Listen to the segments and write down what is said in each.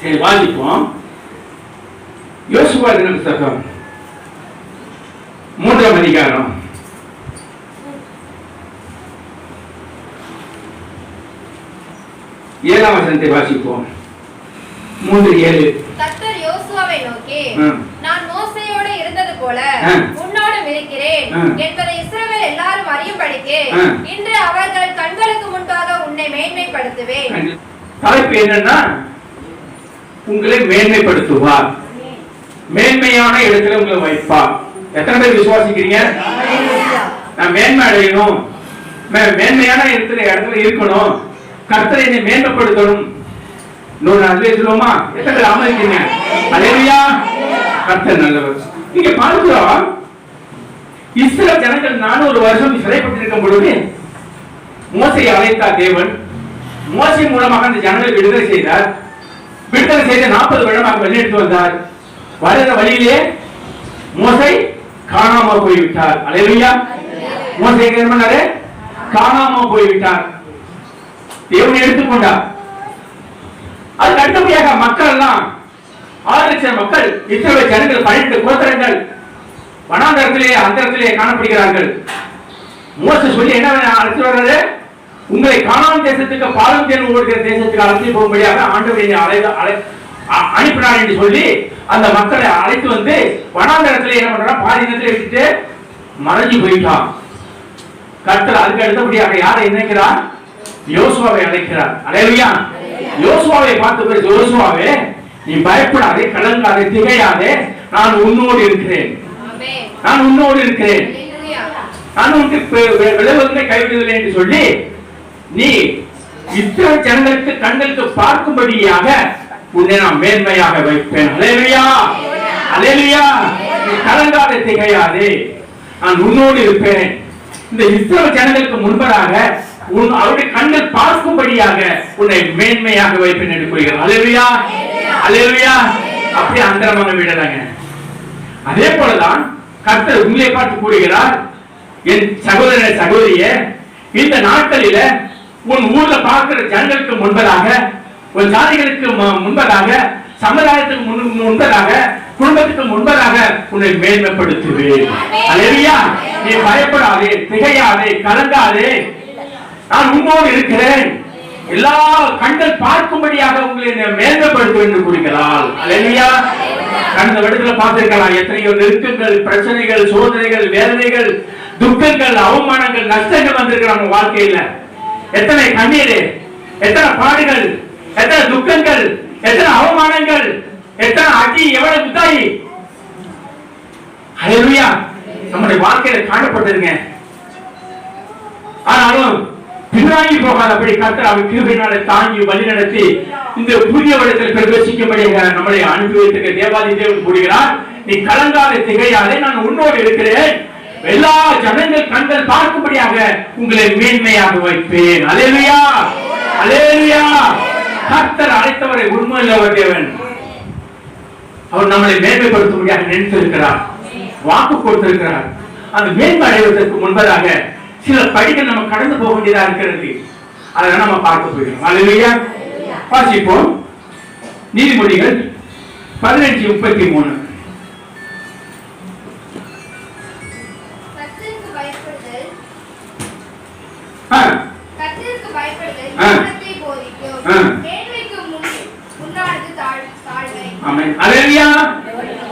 சரி வாசிப்போம் யோசுவா தின புத்தகம் மூன்றாம் அதிகாரம் ஏழாம் வசனத்தை வாசிப்போம் மூன்று ஏழு கர்த்தர் யோசுவாவை நோக்கி. நான் மோசையோடு இருந்தது போல. உன்னோடும் இருக்கிறேன். என்பதை இஸ்ரவேல் எல்லாரும் அறியும்படிக்கு. இன்று அவர்கள் கண்களுக்கு முன்பாக உன்னை மேன்மைப்படுத்துவேன் தலைப்பு என்னன்னா உங்களை மேன்மைப்படுத்துவார். மேன்மையான இடத்துல உங்களை வைப்பார். எத்தனை பேர் விசுவாசிக்கிறீங்க? நான் மேன்மை அடையணும். மே- மேன்மையான இடத்துல இடத்துல இருக்கணும். கர்த்தரை என்னை மேன்மைப்படுத்தணும். இன்னொரு நாள் சொல்லுவோமா? எத்தனை பேர் ஆமரிக்கீங்க அலையா கர்த்தர் நல்லவர். நீங்க பார்க்கிறோம் இஸ்ரேல் ஜனங்கள் நானூறு வருஷம் சிறைப்பட்டிருக்கும் பொழுது மோசை அழைத்தார் தேவன். மோசை மூலமாக அந்த ஜனங்களை விடுதலை செய்தார். விடுதலை செய்த நாற்பது வருடமாக வெளியெடுத்து வந்தார். வருகிற வழியிலே மோசை காணாம போய்விட்டார். அலையா மோசை என்ன பண்ணாரு? காணாம போய்விட்டார். தேவனை எடுத்துக்கொண்டார் அதுக்கு அடுத்தபடியாக மக்கள் எல்லாம் ஆறு லட்சம் மக்கள் இஸ்ரவேல் ஜனங்கள் பன்னெண்டு கோத்திரங்கள் வனாந்தரத்திலே அந்தரத்திலே காணப்படுகிறார்கள். மோச சொல்லி என்ன அழைத்து வர்றது உங்களை காணாம தேசத்துக்கு பாலம் தேர்வு ஓடுகிற தேசத்துக்கு அழைத்து போகும்படியாக ஆண்டவர் அழை அனுப்பினார் என்று சொல்லி அந்த மக்களை அழைத்து வந்து வனாந்தரத்திலே என்ன பண்றான் பாதி நேரத்தில் விட்டுட்டு மறைஞ்சு போயிட்டான். கர்த்தர் அதுக்கு அடுத்தபடியாக யாரை நினைக்கிறார் யோசுவாவை அழைக்கிறார். அலையா யோசுவாவை பார்த்து பேர் யோசுவாவே நீ பயப்படாதே கலங்காதே திகையாதே நான் உன்னோடு இருக்கிறேன். நான் உன்னோடு இருக்கிறேன். நான் உனக்கு பெ- வெ- விளைவதை கைவிடுவதில்லை என்று சொல்லி நீ இத்தனை ஜனங்களுக்கு கண்களுக்கு பார்க்கும்படியாக உன்னை நான் மேன்மையாக வைப்பேன். அலேலுயா அலேலுயா நீ கலங்காத திகையாதே. நான் உன்னோடு இருப்பேன். இந்த இஸ்ரவேல் ஜனங்களுக்கு முன்பதாக உன் அவருடைய கண்கள் பார்க்கும்படியாக உன்னை மேன்மையாக வைப்பேன் என்று கூறுகிறார். அலேலுயா அலேலுயா அப்படி அந்தரமான விடலாங்க. அதே போலதான் கர்த்தர் உங்களை பார்த்து கூறுகிறார். என் சகோதரன சகோதரிய இந்த நாட்களில உன் ஊர்ல பார்க்கிற ஜனங்களுக்கு முன்பதாக உன் ஜாதிகளுக்கு முன்பதாக சமுதாயத்துக்கு முன் முன்பதாக குடும்பத்துக்கு முன்பதாக உன்னை மேன்மைப்படுத்துவேன். அலையா நீ பயப்படாதே திகையாதே கலங்காதே. நான் உன்னோடு இருக்கிறேன். எல்லா கண்கள் பார்க்கும்படியாக உங்களை என்னை மேன்மைப்படுத்துவேன் என்று கூறுகிறாள். அலையா கடந்த வருடத்துல பார்த்திருக்கலாம் எத்தனையோ நெருக்கங்கள் பிரச்சனைகள் சோதனைகள் வேதனைகள் துக்கங்கள் அவமானங்கள் நஷ்டங்கள் வந்திருக்கு நம்ம வாழ்க்கையில. எத்தனை கண்ணீர் எத்தனை பாடுகள் எத்தனை துக்கங்கள் எத்தனை அவமானங்கள் எத்தனை அடி எவ்வளவு குத்தாயி ஹalleluya. நம்முடைய வாழ்க்கையில காணப்பட்டிருங்க. ஆனாலும் பின்வாங்கி போகாத அப்படி கத்தர் அவர் கிருபினால தாங்கி வழி நடத்தி இந்த புதிய வருடத்தில் பிரவேசிக்கும்படியாக நம்மளை அனுப்பி வைத்திருக்க தேவாதி தேவன் கூறுகிறார் நீ கலங்காத திகையாலே நான் உன்னோடு இருக்கிறேன். எல்லா ஜனங்கள் கண்கள் பார்க்கும்படியாக உங்களை மேன்மையாக வைப்பேன். அலேலியா அலேலியா கர்த்தர் அழைத்தவரை உண்மையுள்ளவர் தேவன். அவர் நம்மளை மேன்மைப்படுத்தும்படியாக நினைத்திருக்கிறார். வாக்கு கொடுத்திருக்கிறார். அந்த மேன்மை அடைவதற்கு முன்பதாக சில படிகள் நம்ம கடந்து போக வேண்டியதா இருக்கிறது. அதை நம்ம பார்க்க போயிடும் அல்லையா வாசிப்போம். நீதிமொழிகள் பதினஞ்சு முப்பத்தி மூணு.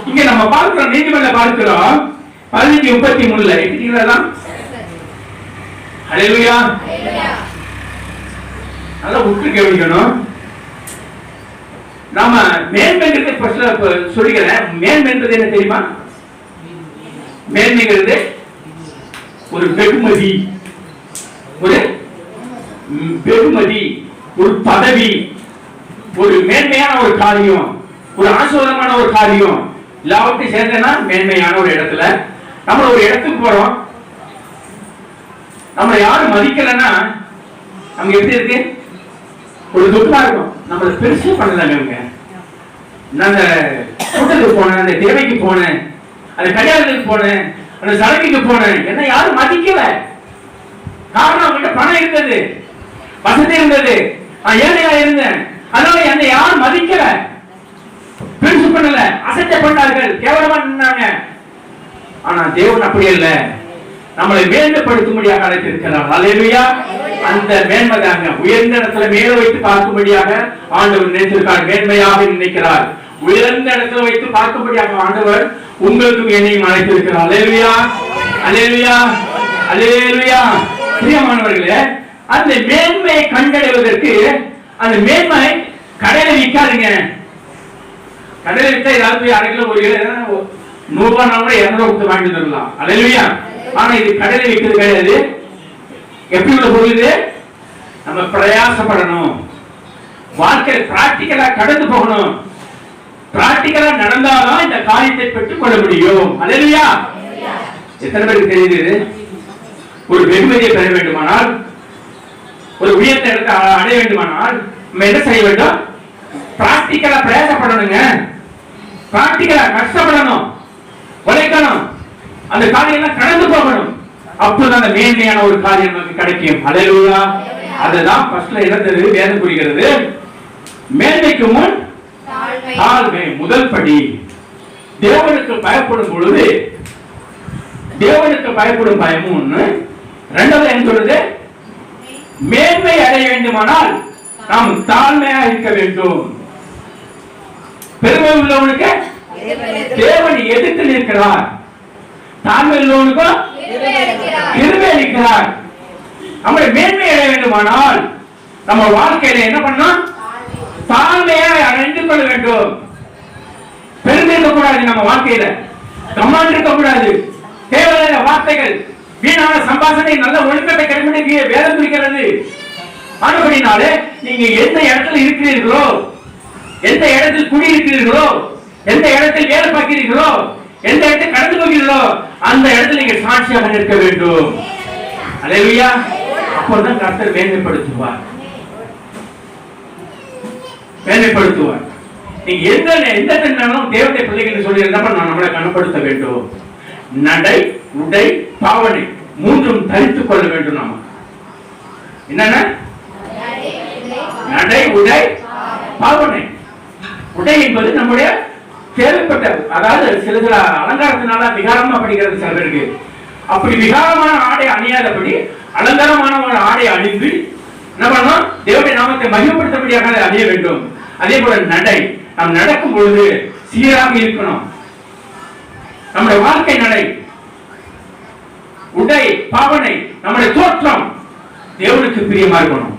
இங்க நம்ம பார்க்கிறோம் நீதிமன்ற பார்க்கிறோம் பதினஞ்சு முப்பத்தி மூணுல அல்லேலூயா. அல்லேலூயா. நல்லா உற்று கவனிக்கணும் நாம மேன்மைங்கிறது ஃபர்ஸ்ட்ல இப்ப சொல்லிக்கிறேன். மேன்மைன்றது என்ன தெரியுமா? மேன்மைங்கிறது ஒரு வெகுமதி. ஒரு ம், வெகுமதி ஒரு பதவி ஒரு மேன்மையான ஒரு காரியம் ஒரு ஆசீர்வாதமான ஒரு காரியம் எல்லாவற்றையும் சேர்ந்தனா மேன்மையான ஒரு இடத்துல. நம்ம ஒரு இடத்துக்கு போறோம். நம்மளை யாரும் மதிக்கலைன்னா நமக்கு எப்படி இருக்கு? ஒரு துக்கா இருக்கும். நம்மள பெருசு பண்ணலாங்க இவங்க. நான் அந்த கூட்டத்துக்கு போனேன் அந்த தேவைக்கு போனேன் அந்த கல்யாணத்துக்கு போனேன் அந்த சடங்குக்கு போனேன். என்ன யாரும் மதிக்கல. காரணம் அவங்ககிட்ட பணம் இருந்தது. வசதி இருந்தது. நான் ஏழையா இருந்தேன். அதனால என்னை யாரும் மதிக்கல. கொண்டார்கள் கேவலமா நின்னாங்க. ஆனா தேவன் அப்படி இல்லை நம்மளை மேன்மைப்படுத்தும்படியாக அழைத்திருக்கிறார். அல்லேலூயா. அந்த மேன்மை தாங்க. உயர்ந்த இடத்துல மேல வைத்து பார்க்கும்படியாக ஆண்டவர் நினைத்திருக்கார் மேன்மையாக நினைக்கிறார். உயர்ந்த இடத்துல வைத்து பார்க்கும்படியாக ஆண்டவர் உங்களுக்கும் என்னையும் அழைத்திருக்கிறார். அல்லேலூயா. அல்லேலூயா. அல்லேலூயா. பிரியமானவர்களே அந்த மேன்மையை கண்டடைவதற்கு அந்த மேன்மை கடையில விற்காதுங்க. கடையில வித்தா ஏதாவது போய் அரை கிலோ ஒரு கிலோ நூறு ரூபாய் கூட இருநூறு கொடுத்து வாங்கிட்டு வரலாம் அலையிலையா ஆனா இது கடையில விற்கிறது கிடையாது. எப்படி உள்ள பொருள் நம்ம பிரயாசப்படணும். வாழ்க்கையில பிராக்டிக்கலா கடந்து போகணும். பிராக்டிக்கலா நடந்தாதான் இந்த காரியத்தை பெற்றுக் கொள்ள முடியும். அலையிலையா எத்தனை பேருக்கு தெரியுது ஒரு வெகுமதியை பெற வேண்டுமானால் ஒரு உயர்ந்த இடத்தை அடைய வேண்டுமானால் நம்ம என்ன செய்ய வேண்டும்? பிராக்டிக்கலா பிரயாசப்படணுங்க. பிராக்டிக்கலா கஷ்டப்படணும். உழைக்கணும். அந்த காரியம்லாம் கடந்து போகணும். அப்போதான் அந்த மேன்மையான ஒரு காரியம் நமக்கு கிடைக்கும். அலையா அதுதான் ஃபர்ஸ்ட்ல இறந்தது வேதம் புரிகிறது. மேன்மைக்கு முன் தாழ்மை. முதல் படி. தேவனுக்கு பயப்படும் பொழுது தேவனுக்கு பயப்படும் பயமும் ஒண்ணு. ரெண்டாவது என்ன சொல்றது மேன்மை அடைய வேண்டுமானால் நாம் தாழ்மையா இருக்க வேண்டும். பெருமை உள்ளவனுக்கு தேவன் எதிர்த்து நிற்கிறார். தாழ்மை உள்ளவனுக்கும் கிருபை அளிக்கிறார். நம்மளை மேன்மை அடைய வேண்டுமானால் நம்ம வாழ்க்கையில என்ன பண்ணணும்? தாழ்மையா அடைந்து கொள்ள வேண்டும். பெருமை இருக்கக்கூடாது நம்ம வாழ்க்கையில. கம்மான் இருக்கக்கூடாது. தேவையான வார்த்தைகள் வீணான சம்பாஷனை நல்ல ஒழுக்கத்தை கடைபிடிக்க வேதம் குறிக்கிறது. ஆனபடினாலே நீங்க எந்த இடத்துல இருக்கிறீர்களோ எந்த இடத்தில் குடியிருக்கிறீர்களோ எந்த இடத்தில் வேலை பார்க்கிறீர்களோ எந்த இடத்தில் கடந்து போகிறீர்களோ அந்த இடத்துல நீங்க சாட்சியாக நிற்க வேண்டும். அலையா அப்போதான் கர்த்தர் மேன்மைப்படுத்துவார். மேன்மைப்படுத்துவார். நீங்க எந்த எந்த பெண்ணாலும் தேவத்தை பிள்ளைகள் சொல்லி என்ன பண்ண நம்மளை கனப்படுத்த வேண்டும். நடை உடை பாவனை. மூன்றும் தரித்துக் கொள்ள வேண்டும் நாம என்னென்ன? நடை உடை பாவனை. உடை என்பது நம்முடைய தேவைப்பட்ட அதாவது சில சில அலங்காரத்தினால விகாரமா படிக்கிறது சில பேருக்கு. அப்படி விகாரமான ஆடை அணியாதபடி அலங்காரமான ஒரு ஆடை அணிந்து நம்ம தேவடைய நாமத்தை மகிமைப்படுத்தபடியாக அணிய வேண்டும். அதே போல நடை. நாம் நடக்கும் பொழுது சீராக இருக்கணும். நம்முடைய வாழ்க்கை நடை. உடை பாவனை நம்முடைய தோற்றம். தேவனுக்கு பிரியமா இருக்கணும்.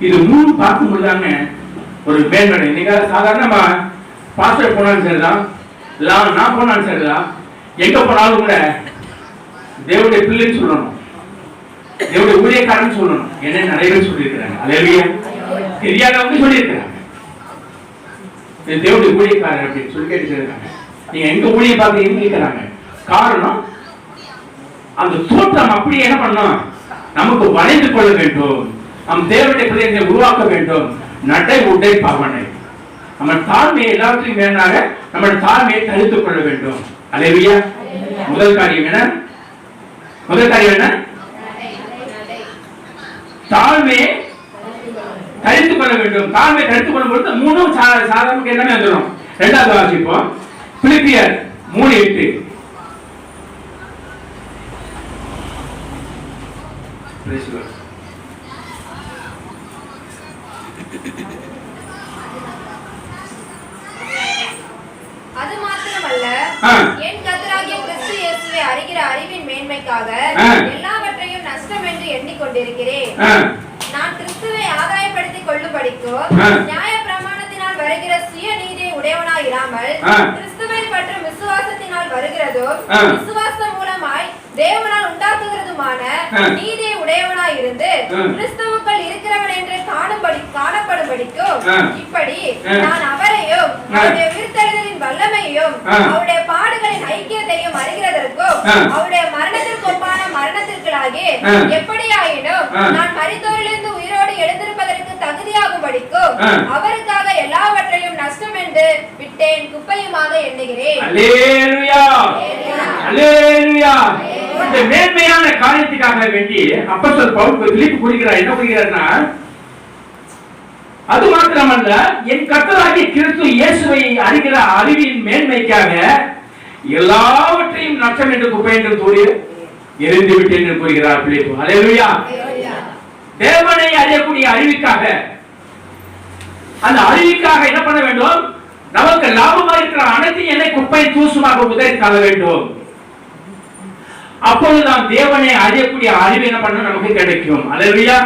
இது மூணு பார்க்கும் பொழுதாங்க ஒரு மேன்மடை. நீங்க சாதாரணமா பாஸ்டர் போனாலும் சரிதான் லா- நான் போனாலும் சரிதான் எங்க போனாலும் கூட தேவனுடைய பிள்ளைன்னு சொல்லணும். தேவனுடைய ஊழியக்காரன் சொல்லணும். என்ன நிறைய பேர் சொல்லியிருக்கிறாங்க. அலையா தெரியாதவங்க சொல்லியிருக்கிறாங்க. தேவனுடைய ஊழியக்காரன் அப்படின்னு சொல்லி கேட்டுக்கிறாங்க நீங்க எங்க ஊழிய பார்க்கறீங்கன்னு கேட்கிறாங்க காரணம் அந்த தோற்றம் அப்படியே என்ன பண்ணும் நமக்கு வளைந்து கொள்ள வேண்டும். நம் தேவனுடைய பிள்ளைகளை உருவாக்க வேண்டும். நடை உடை பாவனை. நம்ம தாழ்மையை எல்லாத்துக்கும் மேலாக நம்ம தாழ்மையை தடுத்துக் கொள்ள வேண்டும். அலைவியா முதல் காரியம் என்ன? முதல் காரியம் என்ன? தாழ்மையை தடுத்துக் கொள்ள வேண்டும். தாழ்மையை தடுத்துக் கொள்ளும் பொழுது மூணும் சா- சாதாரண எல்லாமே வந்துடும் ரெண்டாவது வாசிப்போம். பிலிப்பியர் மூணு எட்டு Praise the Lord. அது மாத்திரமல்ல ஆ. என் கர்த்தராகிய கிறிஸ்து இயேசுவை அறிகிற அறிவின் மேன்மைக்காக ஆ. எல்லாவற்றையும் நஷ்டம் ஆ, நான் கிறிஸ்துவை ஆதாயப்படுத்திக் கொள்ளும்படிக்கும் ஆ. நியாய பிரமாணத்தினால் வருகிற சுய நீதியை உடையவனாய் இராமல். கிறிஸ்துவை பற்றும் விசுவாசத்தினால் வருகிறதும் ஆ. விசுவாசம் மூலமாய் தேவனால் உண்டாக்குகிறதுமான. நீதியை உடையவனாய் இருந்து. கிறிஸ்துவுக்குள் இருக்கிறவன் என்று காணும்படி காணப்படும்படிக்கும் ஆ. இப்படி. நான் ஆ. அவருடைய உயிர்த்தெழுதலின் வல்லமையும். அவருடைய பாடுகளின் ஐக்கியத்தையும் அறிகிறதற்கும். அவருடைய மரணத்திற்கு ஒப்பான மரணத்திற்களாகி ஆ. எப்படியாயினும். நான் மரித்தோரிலிருந்து உயிரோடு எழுந்திருப்பதற்கு தகுதியாகும்படிக்கும். அவருக்காக எல்லாவற்றையும் நஷ்டம் என்று விட்டேன் குப்பையுமாக எண்ணுகிறேன் இந்த மேன்மையான காரியத்துக்காக வேண்டி அப்போஸ்தலர் பவுல் பிலிப்பு குறிக்கிறார் என்ன குறிக்கிறார்னா அது மாத்திரமல்ல என் கர்த்தராகிய கிறிஸ்து இயேசுவை அறிகிற அறிவின் மேன்மைக்காக எல்லாவற்றையும் நஷ்டம் என்று குப்பை என்று கூறி எரிந்து விட்டேன் என்று கூறுகிறார் தேவனை அறியக்கூடிய அறிவிக்காக அந்த அறிவிக்காக என்ன பண்ண வேண்டும்? நமக்கு லாபமா இருக்கிற அனைத்தையும் என்னை குப்பை தூசுமாக உதவி தள்ள வேண்டும். அப்பொழுது நாம் தேவனை அறியக்கூடிய அறிவு என்ன பண்ண நமக்கு கிடைக்கும். அல்லேலூயா